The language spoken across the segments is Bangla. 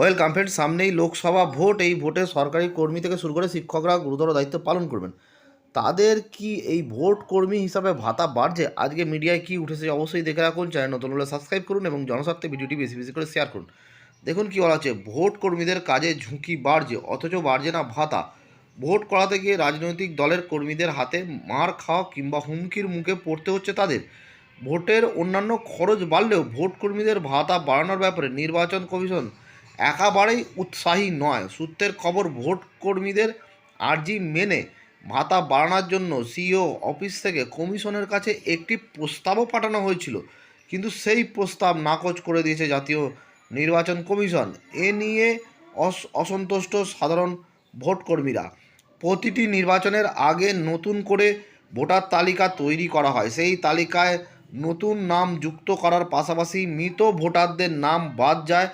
ওয়েলকাম ফ্রেন্ড সামনেই লোকসভা ভোট। এই ভোটে সরকারি কর্মী থেকে শুরু করে শিক্ষকরা গুরুতর দায়িত্ব পালন করবেন। তাদের কি এই ভোট কর্মী হিসাবে ভাতা বাড়ছে? আজকে মিডিয়ায় কি উঠেছে অবশ্যই দেখে রাখুন। চ্যানেল নতুন হলে সাবস্ক্রাইব করুন এবং জনস্বার্থে ভিডিওটি বেশি বেশি করে শেয়ার করুন। দেখুন কি বলা হচ্ছে, ভোট কর্মীদের কাজে ঝুঁকি বাড়ছে, অথচ বাড়ছে না ভাতা। ভোট করাতে গিয়ে রাজনৈতিক দলের কর্মীদের হাতে মার খাওয়া কিংবা হুমকির মুখে পড়তে হচ্ছে তাদের। ভোটের অন্যান্য খরচ বাড়লেও ভোট কর্মীদের ভাতা বাড়ানোর ব্যাপারে নির্বাচন কমিশন একেবারেই উৎসাহী নয়। সূত্রের খবর, ভোট কর্মীদের আর্জি মেনে ভাতা বাড়ানোর জন্য সিও অফিস থেকে কমিশনের কাছে একটি প্রস্তাবও পাঠানো হয়েছিল। কিন্তু সেই প্রস্তাব নাকচ করে দিয়েছে জাতীয় নির্বাচন কমিশন। এ নিয়ে অস- অসন্তুষ্ট সাধারণ ভোট কর্মীরা। প্রতিটি নির্বাচনের আগে নতুন করে ভোটার তালিকা তৈরি করা হয়। সেই তালিকায় নতুন নাম যুক্ত করার পাশাপাশি মৃত ভোটারদের নাম বাদ যায়।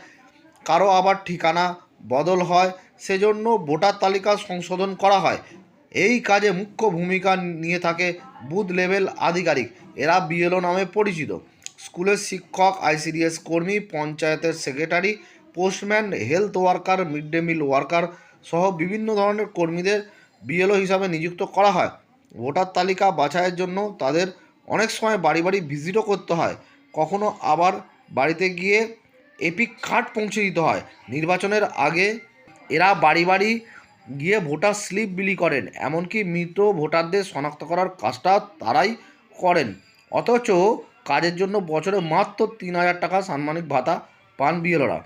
কারও আবার ঠিকানা বদল হয়, সেজন্য ভোটার তালিকা সংশোধন করা হয়। এই কাজে মুখ্য ভূমিকা নিয়ে থাকে বুথ লেভেল আধিকারিক। এরা বিএলও নামে পরিচিত। স্কুলের শিক্ষক, আইসিডিএস কর্মী, পঞ্চায়েতের secretary, postman, health worker, mid day meal worker সহ বিভিন্ন ধরনের কর্মীদের বিএলও হিসাবে নিযুক্ত করা হয়। ভোটার তালিকা বাছাইয়ের জন্য তাদের অনেক সময় বাড়ি বাড়ি ভিজিটও করতে হয়। কখনো আবার বাড়িতে গিয়ে এপিক কার্ড পৌঁছে দিতে হয়। নির্বাচনের আগে এরা বাড়ি বাড়ি গিয়ে ভোটার স্লিপ বিলি করেন, এমনকি মৃত ভোটারদের শনাক্ত করার কাজটা তারাই করেন। অথচ কাজের জন্য বছরে মাত্র তিন হাজার টাকা সাম্মানিক ভাতা পান বিএলরা।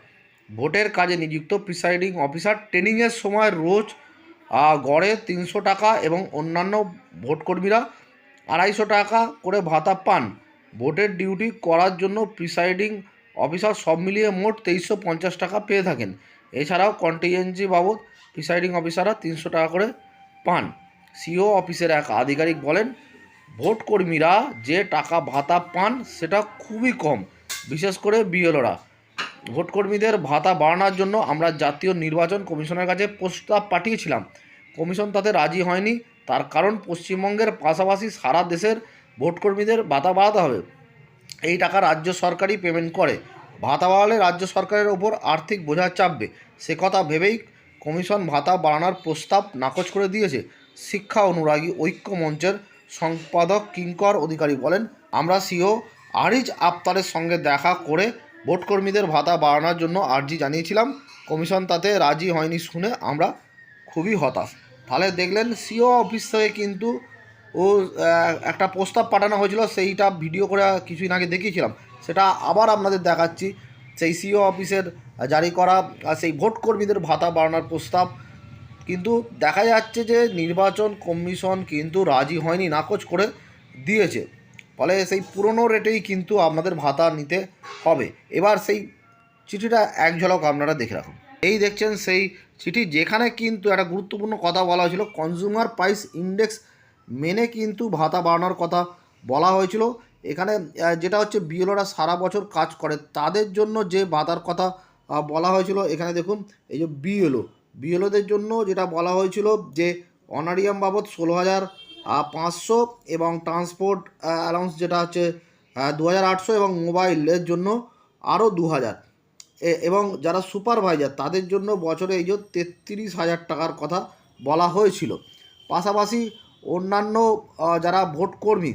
ভোটের কাজে নিযুক্ত প্রিসাইডিং অফিসার ট্রেনিংয়ের সময় রোজ গড়ে তিনশো টাকা এবং অন্যান্য ভোটকর্মীরা আড়াইশো টাকা করে ভাতা পান। ভোটের ডিউটি করার জন্য প্রিসাইডিং অফিসার সব মিলিয়ে মোট তেইশশো পঞ্চাশ টাকা পেয়ে থাকেন। এছাড়াও কন্টিজেন্সি বাবদ প্রিসাইডিং অফিসাররা তিনশো টাকা করে পান। সিও অফিসের এক আধিকারিক বলেন, ভোট কর্মীরা যে টাকা ভাতা পান সেটা খুবই কম, বিশেষ করে বিএলওরা ভোটকর্মীদের ভাতা বাড়ানোর জন্য আমরা জাতীয় নির্বাচন কমিশনের কাছে প্রস্তাব পাঠিয়েছিলাম। কমিশন তাতে রাজি হয়নি। তার কারণ পশ্চিমবঙ্গের পাশাপাশি সারা দেশের ভোটকর্মীদের ভাতা বাড়াতে হবে। এই টাকা রাজ্য সরকারই পেমেন্ট করে। ভাতা বাড়ালে রাজ্য সরকারের ওপর আর্থিক বোঝা চাপবে। সে কথা ভেবেই কমিশন ভাতা বাড়ানোর প্রস্তাব নাকচ করে দিয়েছে। শিক্ষা অনুরাগী ঐক্য মঞ্চের সম্পাদক কিঙ্কর অধিকারী বলেন, আমরা সিও আরিজ আফতারের সঙ্গে দেখা করে ভোটকর্মীদের ভাতা বাড়ানোর জন্য আর্জি জানিয়েছিলাম। কমিশন তাতে রাজি হয়নি শুনে আমরা খুবই হতাশ। তাহলে দেখলেন, সিও অফিস থেকে কিন্তু ও একটা প্রস্তাব পাঠানো হয়েছিল, সেইটা ভিডিও করে কিছুদিন আগে দেখিয়েছিলাম। সেটা আবার আপনাদের দেখাচ্ছি। সেই সিও অফিসের জারি করা সেই ভোট কর্মীদের ভাতা বাড়ানোর প্রস্তাব। কিন্তু দেখা যাচ্ছে যে নির্বাচন কমিশন কিন্তু রাজি হয়নি, নাকচ করে দিয়েছে। ফলে সেই পুরনো রেটেই কিন্তু আপনাদের ভাতা নিতে হবে। এবার সেই চিঠিটা এক ঝলক আপনারা দেখে রাখুন। এই দেখছেন সেই চিঠি, যেখানে কিন্তু একটা গুরুত্বপূর্ণ কথা বলা হয়েছিল কনজিউমার প্রাইস ইন্ডেক্স মেনে কিন্তু ভাতা বাড়ানোর কথা বলা হয়েছিল। এখানে যেটা হচ্ছে বিএলওরা সারা বছর কাজ করে, তাদের জন্য যে ভাতার কথা বলা হয়েছিল, এখানে দেখুন, এই যে বিএলও, বিএলওদের জন্য যেটা বলা হয়েছিল যে অনারিয়াম বাবদ ষোলো হাজার পাঁচশো এবং ট্রান্সপোর্ট অ্যালাউন্স যেটা হচ্ছে দু হাজার আটশো এবং মোবাইলের জন্য আরও দু হাজার। এবং যারা সুপারভাইজার, তাদের জন্য বছরে এই যে তেত্রিশ হাজার টাকার কথা বলা হয়েছিল। পাশাপাশি অন্যান্য যারা ভোট কর্মী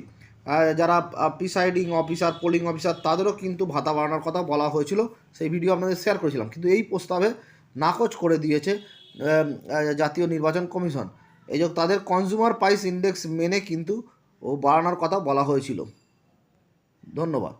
যারা প্রিসাইডিং অফিসার পোলিং অফিসার তাদেরও কিন্তু ভাতা বাড়ানোর কথা বলা হয়েছিল। সেই ভিডিও আপনাদের শেয়ার করেছিলাম। কিন্তু এই প্রস্তাবে নাকচ করে দিয়েছে জাতীয় নির্বাচন কমিশন। এই যে তাদের কনজিউমার প্রাইস ইন্ডেক্স মেনে কিন্তু ও বাড়ানোর কথা বলা হয়েছিল। ধন্যবাদ।